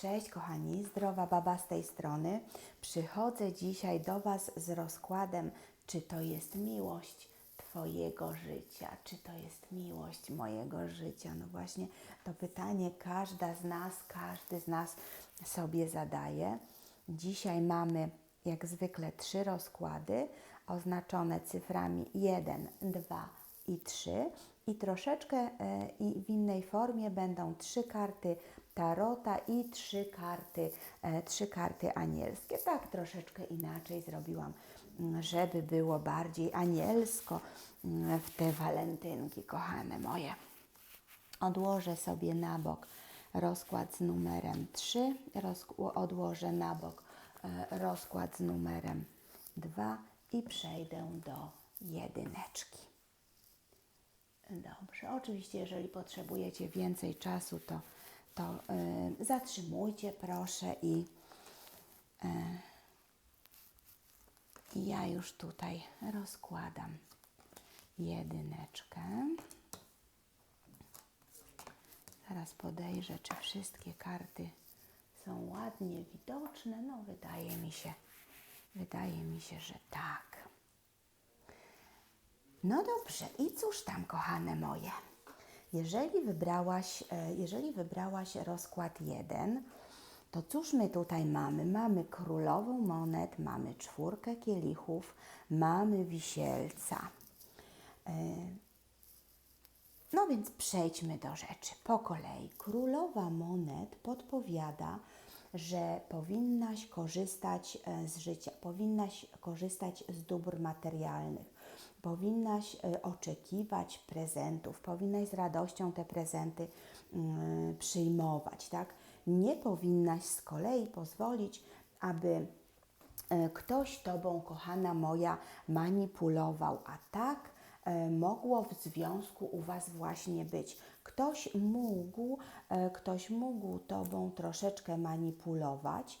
Cześć kochani, zdrowa baba z tej strony. Przychodzę dzisiaj do Was z rozkładem, czy to jest miłość Twojego życia, czy to jest miłość mojego życia. No właśnie to pytanie każda z nas, każdy z nas sobie zadaje. Dzisiaj mamy jak zwykle trzy rozkłady oznaczone cyframi 1, 2 i 3 i troszeczkę e, i w innej formie będą trzy karty tarota i trzy karty, e, trzy karty anielskie. Tak troszeczkę inaczej zrobiłam, mm, żeby było bardziej anielsko mm, w te walentynki, kochane moje. Odłożę sobie na bok rozkład z numerem 3, rozk- odłożę na bok e, rozkład z numerem 2 i przejdę do jedyneczki. Dobrze, oczywiście jeżeli potrzebujecie więcej czasu, to, to y, zatrzymujcie proszę i y, i ja już tutaj rozkładam jedyneczkę. Zaraz podejrzę, czy wszystkie karty są ładnie widoczne. No, wydaje mi się, wydaje mi się, że tak. No dobrze, i cóż tam, kochane moje? Jeżeli wybrałaś, e, jeżeli wybrałaś rozkład 1, to cóż my tutaj mamy? Mamy królową monet, mamy czwórkę kielichów, mamy wisielca. E, No więc przejdźmy do rzeczy po kolei. Królowa monet podpowiada, że powinnaś korzystać e, z życia, powinnaś korzystać z dóbr materialnych, powinnaś e, oczekiwać prezentów, powinnaś z radością te prezenty mm, przyjmować, tak? Nie powinnaś z kolei pozwolić, aby e, ktoś Tobą, kochana moja, manipulował, a tak e, mogło w związku u Was właśnie być. Ktoś mógł, ktoś mógł Tobą troszeczkę manipulować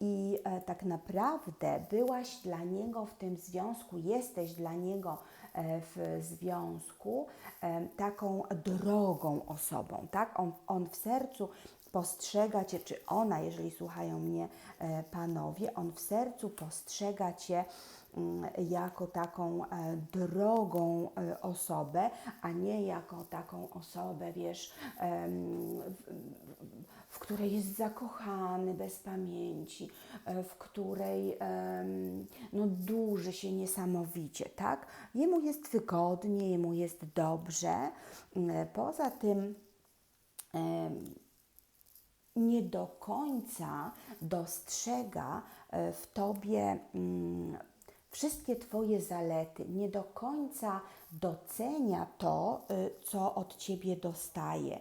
i e, tak naprawdę byłaś dla niego w tym związku, jesteś dla niego e, w związku e, taką drogą osobą, tak? On, on w sercu postrzega Cię, czy ona, jeżeli słuchają mnie panowie, on w sercu postrzega Cię mm, jako taką drogą osobę, a nie jako taką osobę, wiesz, której jest zakochany bez pamięci, e, w której no, dłuży się niesamowicie, tak? Jemu jest wygodnie, jemu jest dobrze. Mm, Poza tym nie do końca dostrzega e, w tobie mm, wszystkie Twoje zalety, nie do końca docenia to, co od ciebie dostaje.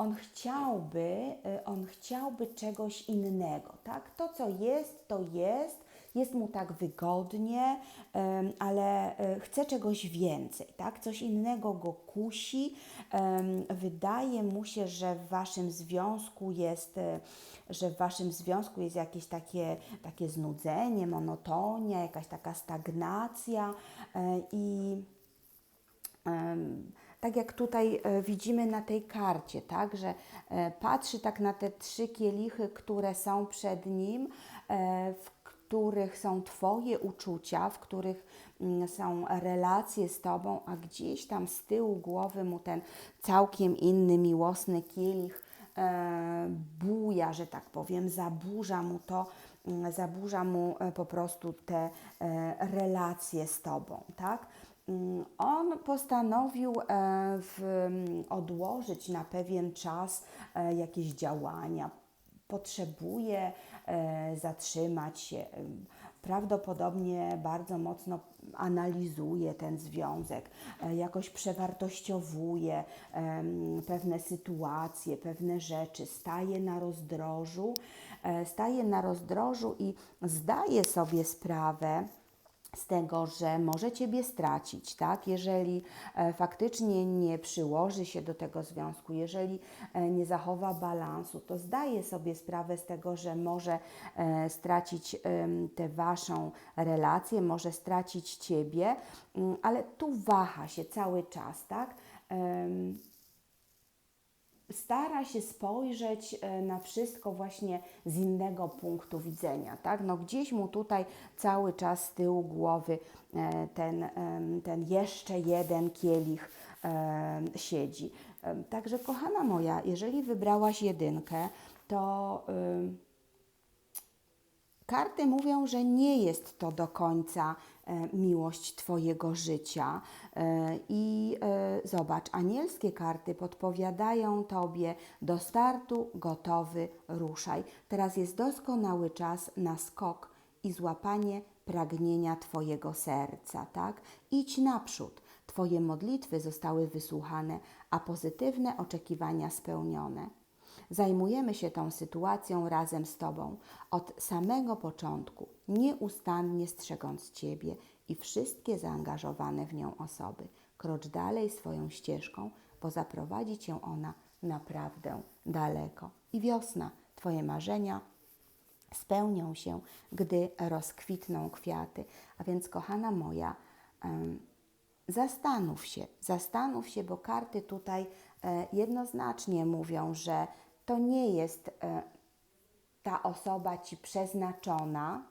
On chciałby, y, on chciałby czegoś innego, tak? To, co jest, to jest, jest mu tak wygodnie, ale y, chce czegoś więcej, tak? Coś innego go kusi. Wydaje mu się, że w waszym związku jest, y, że w waszym związku jest jakieś takie, takie znudzenie, monotonia, jakaś taka stagnacja i tak jak tutaj e, widzimy na tej karcie, tak, że e, patrzy tak na te trzy kielichy, które są przed nim, e, w których są Twoje uczucia, w których mm, są relacje z Tobą, a gdzieś tam z tyłu głowy mu ten całkiem inny, miłosny kielich buja, że tak powiem, zaburza mu to, mm, zaburza mu po prostu te relacje z Tobą, tak? Mm, On postanowił e, w, mm, odłożyć na pewien czas e, jakieś działania. Potrzebuje e, zatrzymać się. Prawdopodobnie bardzo mocno analizuje ten związek, jakoś przewartościowuje pewne sytuacje, pewne rzeczy, staje na rozdrożu, staje na rozdrożu i zdaje sobie sprawę, z tego, że może Ciebie stracić, tak? Jeżeli e, faktycznie nie przyłoży się do tego związku, jeżeli e, nie zachowa balansu, to zdaje sobie sprawę z tego, że może e, stracić tę Waszą relację, może stracić Ciebie, mm, ale tu waha się cały czas, tak? Stara się spojrzeć e, na wszystko właśnie z innego punktu widzenia, tak? No gdzieś mu tutaj cały czas z tyłu głowy e, ten, ten jeszcze jeden kielich em, siedzi. Także kochana moja, jeżeli wybrałaś jedynkę, to Karty mówią, że nie jest to do końca e, miłość Twojego życia. E, I e, zobacz, anielskie karty podpowiadają Tobie do startu, gotowy, ruszaj. Teraz jest doskonały czas na skok i złapanie pragnienia Twojego serca, tak? Idź naprzód. Twoje modlitwy zostały wysłuchane, a pozytywne oczekiwania spełnione. Zajmujemy się tą sytuacją razem z Tobą od samego początku, nieustannie strzegąc Ciebie i wszystkie zaangażowane w nią osoby. Krocz dalej swoją ścieżką, bo zaprowadzi Cię ona naprawdę daleko. I wiosna, Twoje marzenia spełnią się, gdy rozkwitną kwiaty. A więc, kochana moja, zastanów się, zastanów się, bo karty tutaj e, jednoznacznie mówią, że to nie jest e, ta osoba ci przeznaczona,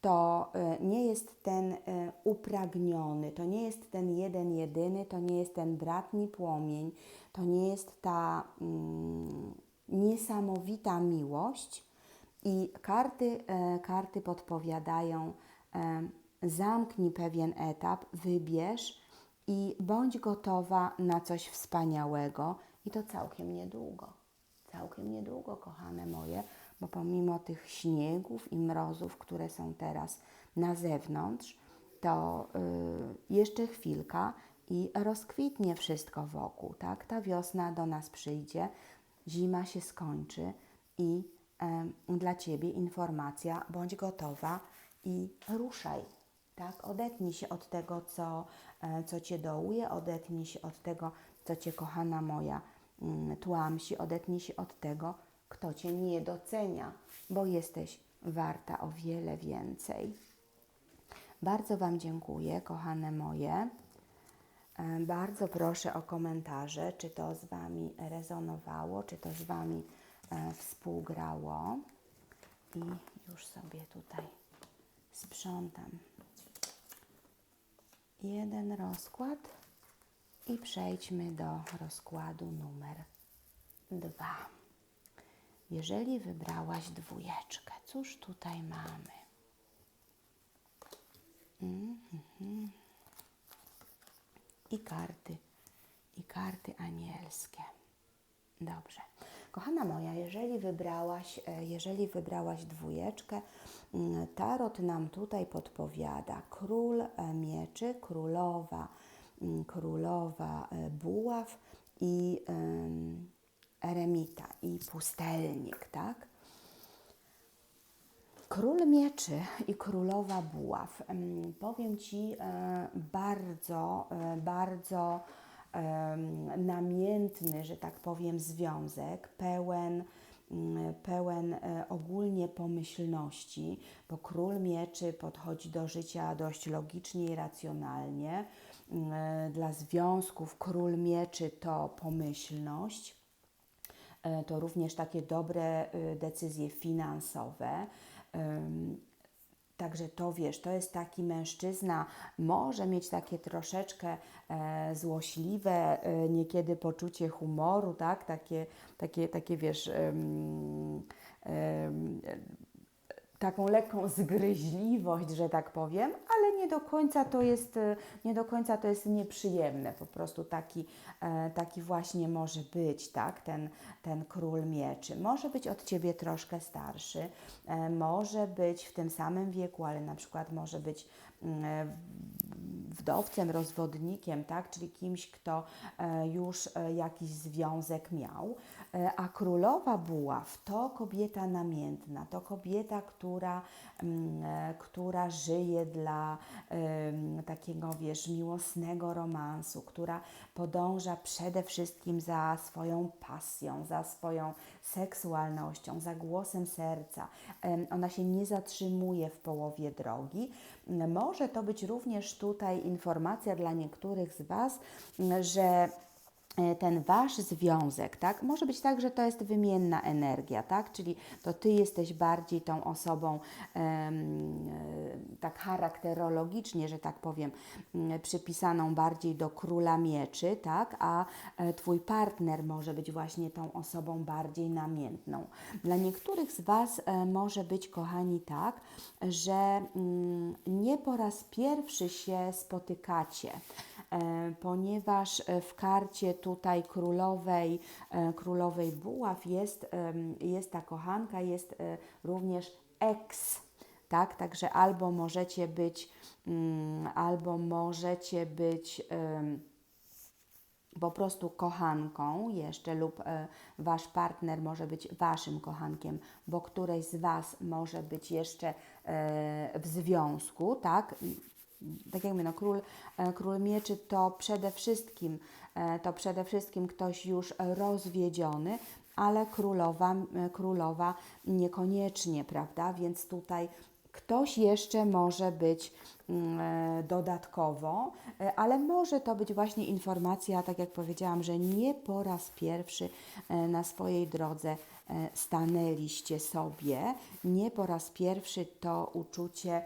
to e, nie jest ten e, upragniony, to nie jest ten jeden jedyny, to nie jest ten bratni płomień, to nie jest ta mm, niesamowita miłość. I karty, e, karty podpowiadają, zamknij pewien etap, wybierz i bądź gotowa na coś wspaniałego i to całkiem niedługo. Całkiem niedługo, kochane moje, bo pomimo tych śniegów i mrozów, które są teraz na zewnątrz, to y, jeszcze chwilka i rozkwitnie wszystko wokół, tak? Ta wiosna do nas przyjdzie, zima się skończy i em, dla Ciebie informacja, bądź gotowa i ruszaj, tak? Odetnij się od tego, co, e, co Cię dołuje, odetnij się od tego, co Cię, kochana moja, mm, tłamsi, odetnij się od tego, kto Cię nie docenia, bo jesteś warta o wiele więcej. Bardzo Wam dziękuję, kochane moje. E, Bardzo proszę o komentarze, czy to z Wami rezonowało, czy to z Wami e, współgrało. I już sobie tutaj sprzątam jeden rozkład i przejdźmy do rozkładu numer dwa. Jeżeli wybrałaś dwójeczkę, cóż tutaj mamy? Mhm. I karty, i karty anielskie. Dobrze. Kochana moja, jeżeli wybrałaś, e, jeżeli wybrałaś dwójeczkę, mm, tarot nam tutaj podpowiada król e, mieczy, królowa, mm, królowa e, buław i em, eremita i pustelnik, tak? Król mieczy i królowa buław. Em, Powiem Ci e, bardzo, e, bardzo namiętny, że tak powiem, związek, pełen, mm, pełen e, ogólnie pomyślności, bo król mieczy podchodzi do życia dość logicznie i racjonalnie. Mm, Dla związków król mieczy to pomyślność. E, to również takie dobre y, decyzje finansowe. Także to wiesz, to jest taki mężczyzna, może mieć takie troszeczkę e, złośliwe, e, niekiedy poczucie humoru, tak? Takie, takie, takie wiesz, em, em, taką lekką zgryźliwość, że tak powiem, ale nie do końca to jest, e, nie do końca to jest nieprzyjemne. Po prostu taki, e, taki właśnie może być, tak, ten, ten król mieczy. Może być od Ciebie troszkę starszy, e, może być w tym samym wieku, ale na przykład może być mm, wdowcem, rozwodnikiem, tak? czyli kimś, kto już jakiś związek miał. E, A królowa buław to kobieta namiętna, to kobieta, która, mm, e, która żyje dla takiego, wiesz, miłosnego romansu, która podąża przede wszystkim za swoją pasją, za swoją seksualnością, za głosem serca. Ona się nie zatrzymuje w połowie drogi. Może to być również tutaj informacja dla niektórych z Was, że ten wasz związek, tak? Może być tak, że to jest wymienna energia, tak? Czyli to ty jesteś bardziej tą osobą e, tak charakterologicznie, że tak powiem, m, przypisaną bardziej do króla mieczy, tak? A e, twój partner może być właśnie tą osobą bardziej namiętną. Dla niektórych z was e, może być, kochani, tak, że mm, nie po raz pierwszy się spotykacie e, ponieważ e, w karcie tutaj królowej, e, królowej buław jest, jest ta kochanka, jest e, również ex, tak? Także albo możecie być, mm, albo możecie być po prostu kochanką jeszcze lub e, wasz partner może być waszym kochankiem, bo któreś z was może być jeszcze e, w związku, tak? Tak jak mówię, no, król, e, król mieczy to przede wszystkim e, to przede wszystkim ktoś już rozwiedziony, ale królowa, królowa niekoniecznie, prawda? Więc tutaj Ktoś jeszcze może być mm, e, dodatkowo, ale może to być właśnie informacja, tak jak powiedziałam, że nie po raz pierwszy na swojej drodze stanęliście sobie, nie po raz pierwszy to uczucie,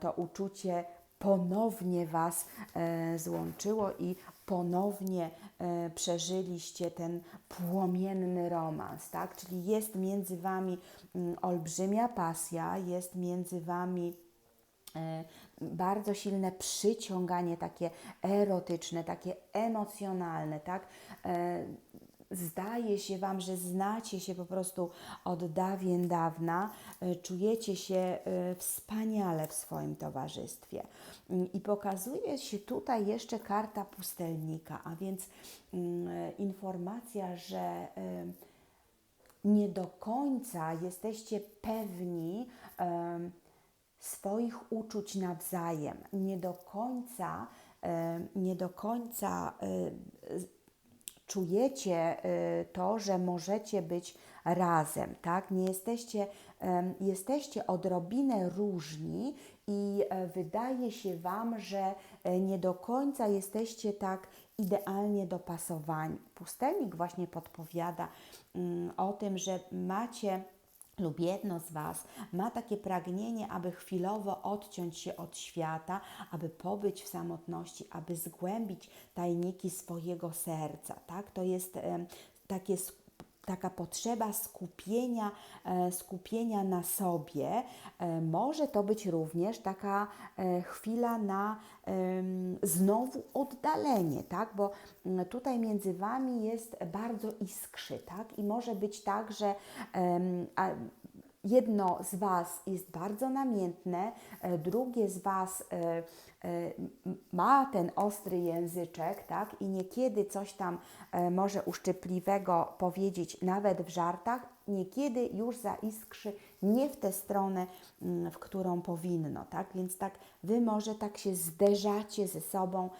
to uczucie ponownie Was e, złączyło i ponownie e, przeżyliście ten płomienny romans, tak? Czyli jest między Wami mm, olbrzymia pasja, jest między Wami e, bardzo silne przyciąganie, takie erotyczne, takie emocjonalne, tak? Zdaje się Wam, że znacie się po prostu od dawien dawna, e, czujecie się e, wspaniale w swoim towarzystwie. Mm, I pokazuje się tutaj jeszcze karta pustelnika, a więc mm, e, informacja, że nie do końca jesteście pewni swoich uczuć nawzajem. Nie do końca, nie do końca czujecie y, to, że możecie być razem, tak? Nie jesteście, jesteście odrobinę różni i e, wydaje się Wam, że e, nie do końca jesteście tak idealnie dopasowani. Pustelnik właśnie podpowiada mm, o tym, że macie lub jedno z Was ma takie pragnienie, aby chwilowo odciąć się od świata, aby pobyć w samotności, aby zgłębić tajniki swojego serca. Tak? To jest takie taka potrzeba skupienia, e, skupienia na sobie. E, Może to być również taka e, chwila na znowu oddalenie, tak? Bo tutaj między Wami jest bardzo iskrzy, tak? I może być tak, że jedno z Was jest bardzo namiętne, e, drugie z Was e, e, ma ten ostry języczek, tak? I niekiedy coś tam może uszczypliwego powiedzieć, nawet w żartach, niekiedy już zaiskrzy nie w tę stronę, mm, w którą powinno, tak? Więc tak Wy może tak się zderzacie ze sobą,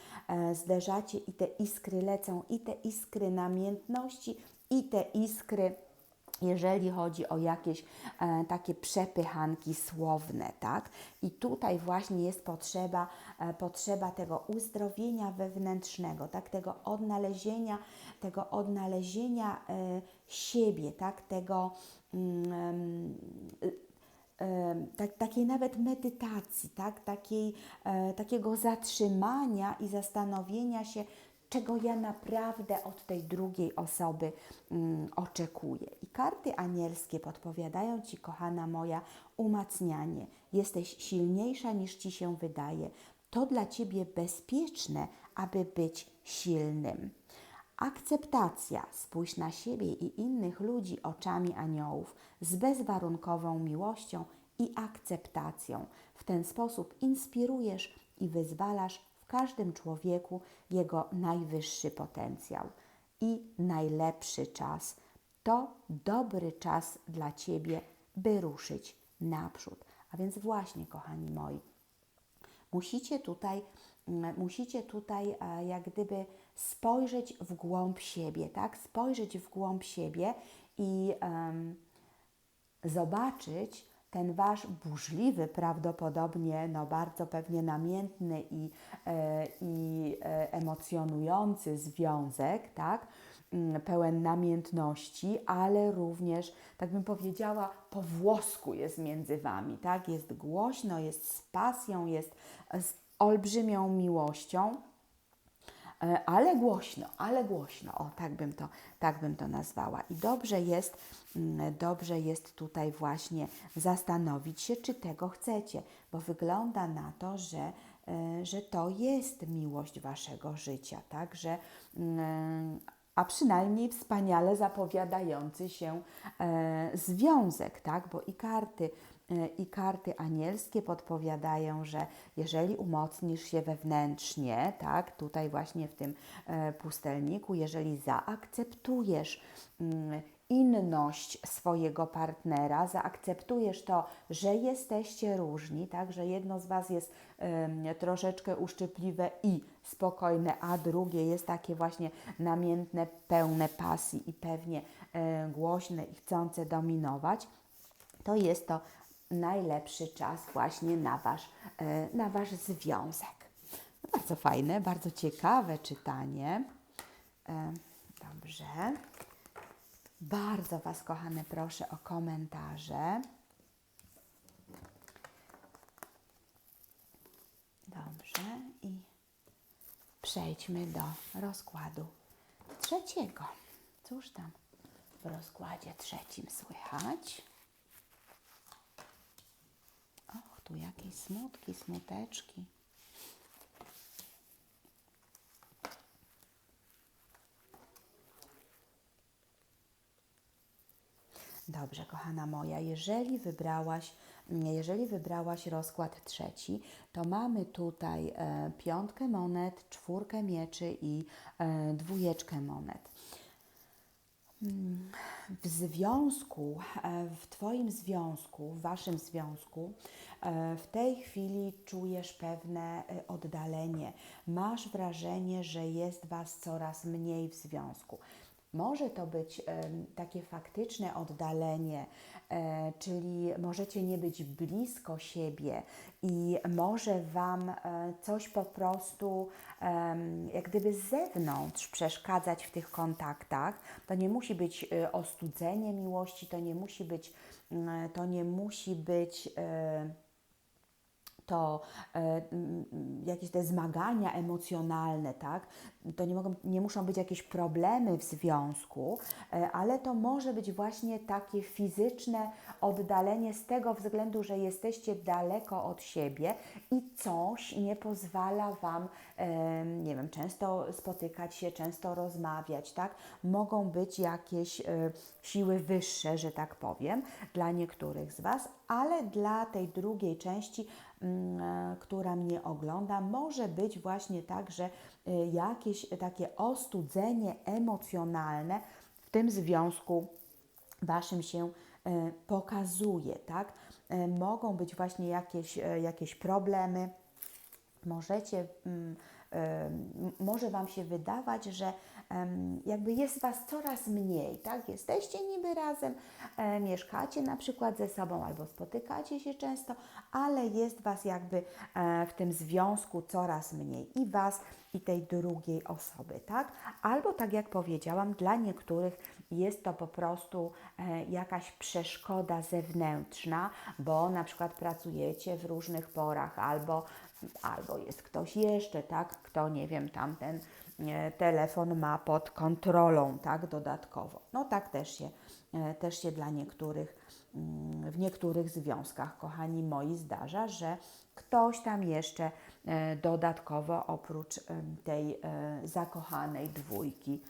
zderzacie i te iskry lecą, i te iskry namiętności, i te iskry jeżeli chodzi o jakieś e, takie przepychanki słowne, tak? I tutaj właśnie jest potrzeba, e, potrzeba tego uzdrowienia wewnętrznego, tak? Tego odnalezienia, tego odnalezienia e, siebie, tak? Tego mm, em, tak, takiej nawet medytacji, tak? takiej, e, takiego zatrzymania i zastanowienia się, czego ja naprawdę od tej drugiej osoby mm, oczekuję. I karty anielskie podpowiadają Ci, kochana moja, umacnianie. Jesteś silniejsza niż Ci się wydaje. To dla Ciebie bezpieczne, aby być silnym. Akceptacja. Spójrz na siebie i innych ludzi oczami aniołów z bezwarunkową miłością i akceptacją. W ten sposób inspirujesz i wyzwalasz w każdym człowieku jego najwyższy potencjał i najlepszy czas. To dobry czas dla Ciebie, by ruszyć naprzód. A więc właśnie, kochani moi, musicie tutaj, mm, musicie tutaj e, jak gdyby spojrzeć w głąb siebie, tak? Spojrzeć w głąb siebie i em, zobaczyć ten wasz burzliwy, prawdopodobnie no bardzo pewnie namiętny i, e, i e, emocjonujący związek, tak? Mm, pełen namiętności, ale również, tak bym powiedziała, po włosku jest między wami, tak? Jest głośno, jest z pasją, jest z olbrzymią miłością. E, ale głośno, ale głośno, o tak bym to, tak bym to nazwała. I dobrze jest, mm, dobrze jest tutaj właśnie zastanowić się, czy tego chcecie, bo wygląda na to, że, e, że to jest miłość waszego życia, tak, że mm, a przynajmniej wspaniale zapowiadający się e, związek, tak, bo i karty E, i karty anielskie podpowiadają, że jeżeli umocnisz się wewnętrznie, tak, tutaj właśnie w tym e, pustelniku, jeżeli zaakceptujesz mm, inność swojego partnera, zaakceptujesz to, że jesteście różni, tak, że jedno z Was jest troszeczkę uszczypliwe i spokojne, a drugie jest takie właśnie namiętne, pełne pasji i pewnie e, głośne i chcące dominować, to jest to najlepszy czas właśnie na Wasz, e, na wasz związek. No bardzo fajne, bardzo ciekawe czytanie. E, dobrze. Bardzo Was, kochane, proszę o komentarze. Dobrze i przejdźmy do rozkładu trzeciego. Cóż tam w rozkładzie trzecim słychać? tu jakieś smutki, smuteczki. Dobrze, kochana moja, jeżeli wybrałaś, jeżeli wybrałaś rozkład trzeci, to mamy tutaj e, piątkę monet, czwórkę mieczy i e, dwójeczkę monet. W związku, e, w Twoim związku, w Waszym związku, e, w tej chwili czujesz pewne e, oddalenie. Masz wrażenie, że jest Was coraz mniej w związku. Może to być takie faktyczne oddalenie, e, czyli możecie nie być blisko siebie i może Wam e, coś po prostu jak gdyby z zewnątrz przeszkadzać w tych kontaktach. To nie musi być e, ostudzenie miłości, to nie musi być, to nie musi być to e, jakieś te zmagania emocjonalne, tak? To nie, mogą, nie muszą być jakieś problemy w związku, e, ale to może być właśnie takie fizyczne oddalenie z tego względu, że jesteście daleko od siebie i coś nie pozwala Wam, e, nie wiem, często spotykać się, często rozmawiać, tak? Mogą być jakieś siły wyższe, że tak powiem, dla niektórych z Was, ale dla tej drugiej części Mm, która mnie ogląda, może być właśnie tak, że e, jakieś takie ostudzenie emocjonalne w tym związku Waszym się e, pokazuje, tak? Mogą być właśnie jakieś, jakieś problemy, możecie, mm, może Wam się wydawać, że jakby jest Was coraz mniej, tak? Jesteście niby razem, e, mieszkacie na przykład ze sobą albo spotykacie się często, ale jest Was jakby e, w tym związku coraz mniej i Was i tej drugiej osoby, tak? Albo tak jak powiedziałam, dla niektórych jest to po prostu e, jakaś przeszkoda zewnętrzna, bo na przykład pracujecie w różnych porach, albo, albo jest ktoś jeszcze, tak? Kto, nie wiem, tamten telefon ma pod kontrolą, tak, dodatkowo. No tak też się, e, też się dla niektórych, mm, w niektórych związkach, kochani moi, zdarza, że ktoś tam jeszcze e, dodatkowo oprócz tej e, zakochanej dwójki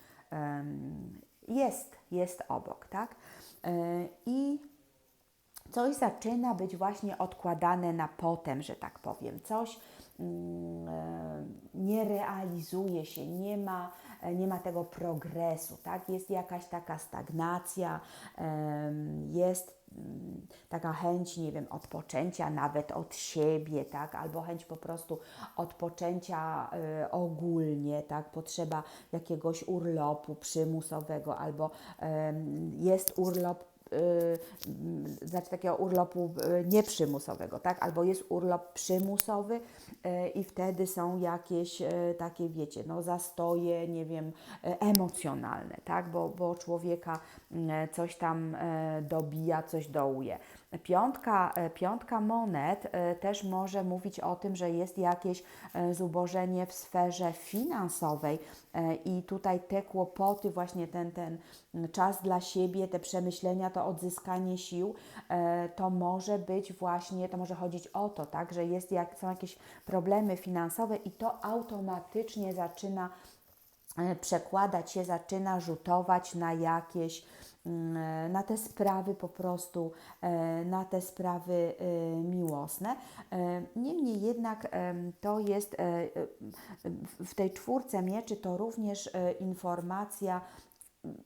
jest, jest obok, tak? I coś zaczyna być właśnie odkładane na potem, że tak powiem. Coś e, nie realizuje się, nie ma, e, nie ma tego progresu, tak? Jest jakaś taka stagnacja, jest mm, taka chęć, nie wiem, odpoczęcia nawet od siebie, tak, albo chęć po prostu odpoczęcia y, ogólnie, tak, potrzeba jakiegoś urlopu przymusowego, albo jest urlop znaczy takiego urlopu y, nieprzymusowego, tak? Albo jest urlop przymusowy y, i wtedy są jakieś y, takie, wiecie, no zastoje, nie wiem, y, emocjonalne, tak? Bo, bo człowieka y, coś tam y, dobija, coś dołuje. Piątka, e, piątka monet e, też może mówić o tym, że jest jakieś e, zubożenie w sferze finansowej. I tutaj te kłopoty, właśnie ten, ten czas dla siebie, te przemyślenia, to odzyskanie sił, to może być właśnie, to może chodzić o to, tak, że jest, jak, są jakieś problemy finansowe i to automatycznie zaczyna przekładać się, zaczyna rzutować na jakieś na te sprawy po prostu, e, na te sprawy e, miłosne. E, Niemniej jednak to jest e, e, w- tej czwórce mieczy to również e, informacja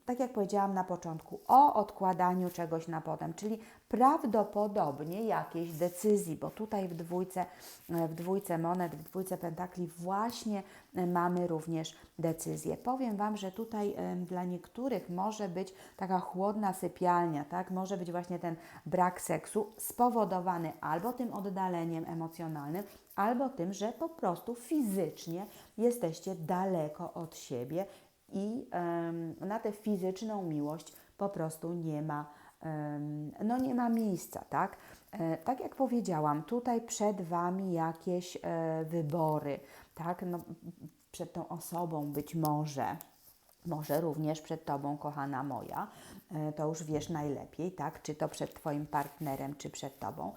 tak jak powiedziałam na początku, o odkładaniu czegoś na potem, czyli prawdopodobnie jakiejś decyzji, bo tutaj w dwójce, w dwójce monet, w dwójce pentakli właśnie mamy również decyzję. Powiem Wam, że tutaj dla niektórych może być taka chłodna sypialnia, tak? Może być właśnie ten brak seksu spowodowany albo tym oddaleniem emocjonalnym, albo tym, że po prostu fizycznie jesteście daleko od siebie i na tę fizyczną miłość po prostu nie ma, no nie ma miejsca, tak? E, tak jak powiedziałam, tutaj przed Wami jakieś e, wybory, tak? No, przed tą osobą być może, może również przed Tobą, kochana moja, e, to już wiesz najlepiej, tak? Czy to przed Twoim partnerem, czy przed Tobą.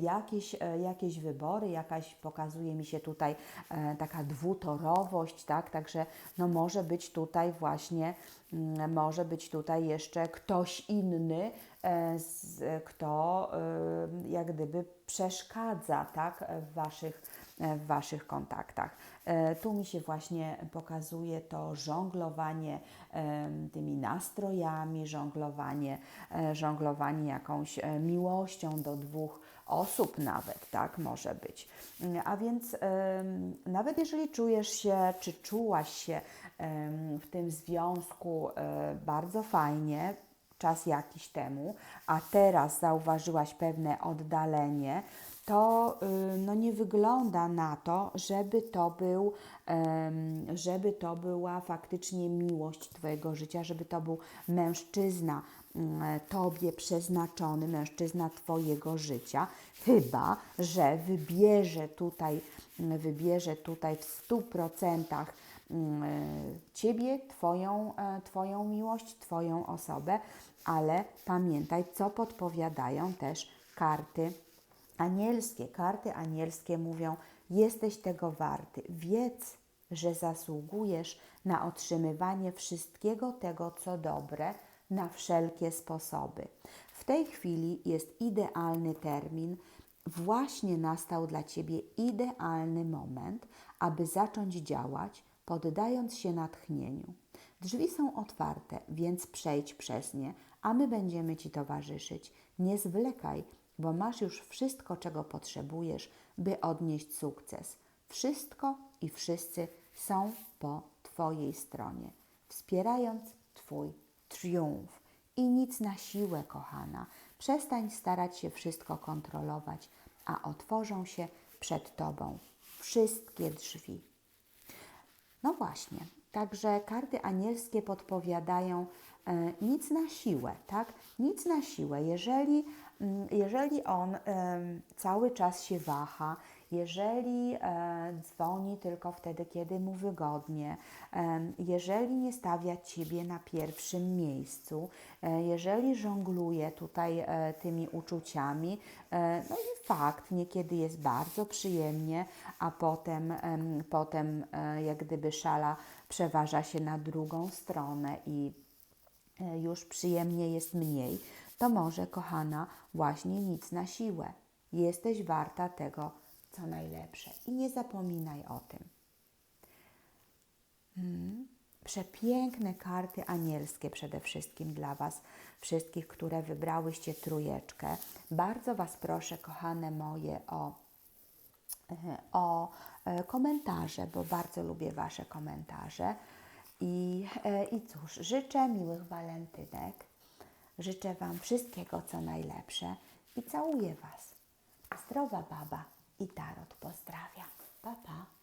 Jakieś, e, jakieś wybory, jakaś pokazuje mi się tutaj e, taka dwutorowość, tak? Także no może być tutaj właśnie, mm, może być tutaj jeszcze ktoś inny, kto e, jak gdyby przeszkadza, tak? W Waszych w Waszych kontaktach. E, Tu mi się właśnie pokazuje to żonglowanie tymi nastrojami, żonglowanie, e, żonglowanie jakąś e, miłością do dwóch osób nawet, tak może być. A więc nawet jeżeli czujesz się, czy czułaś się w tym związku e, bardzo fajnie, czas jakiś temu, a teraz zauważyłaś pewne oddalenie, to y, no, nie wygląda na to, żeby to, był, żeby to była faktycznie miłość Twojego życia, żeby to był mężczyzna mm, Tobie przeznaczony, mężczyzna Twojego życia, chyba, że wybierze tutaj, wybierze tutaj w stu procentach mm, e, Ciebie, twoją, e, twoją miłość, Twoją osobę, ale pamiętaj, co podpowiadają też karty anielskie. Karty anielskie mówią: Jesteś tego warty. Wiedz, że zasługujesz na otrzymywanie wszystkiego tego, co dobre, na wszelkie sposoby. W tej chwili jest idealny termin. Właśnie nastał dla Ciebie idealny moment, aby zacząć działać, poddając się natchnieniu. Drzwi są otwarte, więc przejdź przez nie, a my będziemy Ci towarzyszyć. Nie zwlekaj, bo masz już wszystko, czego potrzebujesz, by odnieść sukces. Wszystko i wszyscy są po Twojej stronie, wspierając Twój triumf. I nic na siłę, kochana. Przestań starać się wszystko kontrolować, a otworzą się przed Tobą wszystkie drzwi. No właśnie, także karty anielskie podpowiadają e, nic na siłę, tak? Nic na siłę. Jeżeli, mm, jeżeli on cały czas się waha, jeżeli e, dzwoni tylko wtedy, kiedy mu wygodnie, em, jeżeli nie stawia Ciebie na pierwszym miejscu, e, jeżeli żongluje tutaj e, tymi uczuciami, e, no i fakt, niekiedy jest bardzo przyjemnie, a potem, em, potem e, jak gdyby szala przeważa się na drugą stronę i e, już przyjemnie jest mniej, to może, kochana, właśnie nic na siłę. Jesteś warta tego, co najlepsze. I nie zapominaj o tym. Mm. Przepiękne karty anielskie przede wszystkim dla Was, wszystkich, które wybrałyście trójeczkę. Bardzo Was proszę, kochane moje, o, e, o e, komentarze, bo bardzo lubię Wasze komentarze. I, e, I cóż, życzę miłych walentynek. Życzę Wam wszystkiego, co najlepsze i całuję Was. Zdrowa baba i Tarot pozdrawia. Pa, pa.